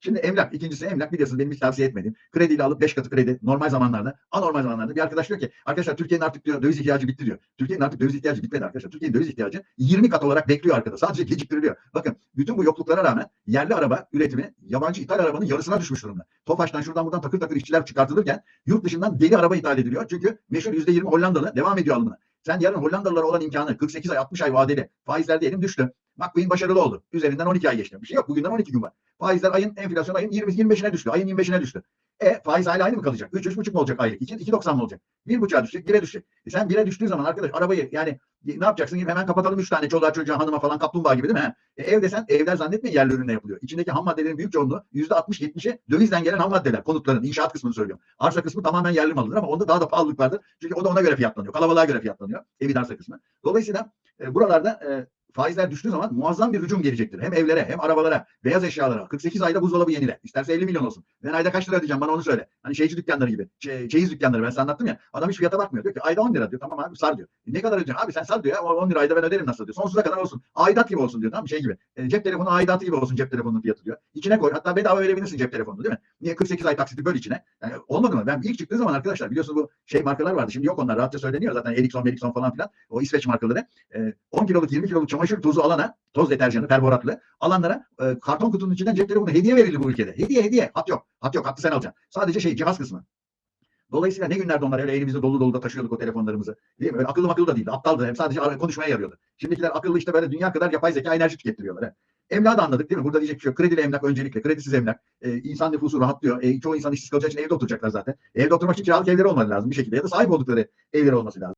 Şimdi emlak. ikincisi emlak. Biliyorsunuz benim hiç tavsiye etmediğim. Krediyle alıp 5 katı kredi normal zamanlarda, anormal zamanlarda bir arkadaş diyor ki arkadaşlar Türkiye'nin artık diyor döviz ihtiyacı bitti diyor. Türkiye'nin artık döviz ihtiyacı bitmedi arkadaşlar. Türkiye'nin döviz ihtiyacı 20 kat olarak bekliyor arkada. Sadece geciktiriliyor. Bakın bütün bu yokluklara rağmen yerli araba üretimi yabancı ithal arabanın yarısına düşmüş durumda. Tofaş'tan şuradan buradan takır takır işçiler çıkartılırken yurt dışından deli araba ithal ediliyor. Çünkü meşhur %20 Hollandalı devam ediyor alımına. Sen yarın Hollandalılara olan imkanı 48 ay 60 ay vadeli faizler diyelim düştü. McQueen başarılı oldu. Üzerinden 12 ay geçti. Bir şey yok. Bugünden 12 gün var. Faizler ayın enflasyon ayın 20 25'ine düştü. Ayın 25'ine düştü. E faiz hala aynı mı kalacak? 3 3,5 mu olacak aylık? 2 2.90 mı olacak? 1.5'a düşecek, 1'e düşecek. E sen 1'e düştüğü zaman arkadaş arabayı yani ne yapacaksın? Hemen kapatalım 3 tane çoluğa çocuğa hanıma falan kaplumbağa gibi değil mi? E, ev desen evler zannetme yerli ürünle yapılıyor. İçindeki ham maddelerin büyük çoğunluğu %60-70'i dövizden gelen ham maddeler. Konutların, inşaat kısmını söylüyorum. Arsa kısmı tamamen yerli malıdır ama onda daha da pahalılık vardır. Çünkü o da ona göre fiyatlanıyor. Kalabalığa göre fiyatlanıyor. Evin arsa kısmı. Dolayısıyla e, buralarda e, faizler düştüğü zaman muazzam bir hücum gelecektir. Hem evlere hem arabalara, beyaz eşyalara. 48 ayda buzdolabı yenile. İsterse 50 milyon olsun. Ben ayda kaç lira ödeyeceğim bana onu söyle. Hani şeyci dükkanları gibi. Şey, çeyiz dükkanları ben size anlattım ya. Adam hiç fiyata bakmıyor. Diyor ki ayda 10 lira diyor. Tamam abi sar diyor. E, ne kadar ödeyeceksin? Abi sen sar diyor ya. O 10 lira ayda ben öderim nasıl diyor. Sonsuza kadar olsun. Aidat gibi olsun diyor. Tamam şey gibi. E, cep telefonu aidatı gibi olsun cep telefonunun fiyatı diyor. İçine koy. Hatta bedava verebilirsin cep telefonunu değil mi? Niye 48 ay taksiti böl içine. Yani olmadı mı? Ben ilk çıktığı zaman arkadaşlar biliyorsunuz bu şey markalar vardı. Şimdi yok onlar. Rahatça söyleniyor zaten. Ericsson, Ericsson falan filan. O İsveç markaları. E, 10 kiloluk 20 kiloluk çamaşır tozu alana toz deterjanı perboratlı alanlara e, karton kutunun içinden cep telefonu hediye verildi bu ülkede. Hediye hediye. Hat yok. Hat yok. Hattı sen alacaksın. Sadece şey cihaz kısmı. Dolayısıyla ne günlerde onlar öyle elimizde dolu dolu da taşıyorduk o telefonlarımızı. Değil mi? Öyle akıllı akıllı da değildi. Aptaldı. Hem sadece konuşmaya yarıyordu. Şimdikiler akıllı işte böyle dünya kadar yapay zeka enerji tükettiriyorlar. He. Emlağı da anladık değil mi? Burada diyecek bir şey yok. Kredili emlak öncelikle. Kredisiz emlak. Ee, insan nüfusu rahatlıyor. Ee, çoğu insan işsiz kalacağı için evde oturacaklar zaten. Evde oturmak için kiralık evleri olmalı lazım bir şekilde. Ya da sahip oldukları evleri olması lazım.